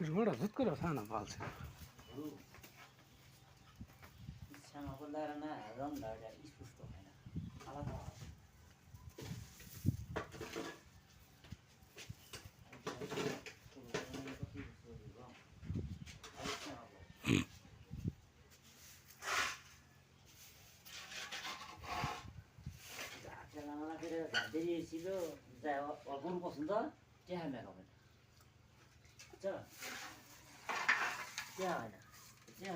রুমাটা ধুত করে ওঠা না পালছে বেরিয়েছিল যা অল্প পছন্দ চেহারা মেঘাবেন 자, 자, 자, 자,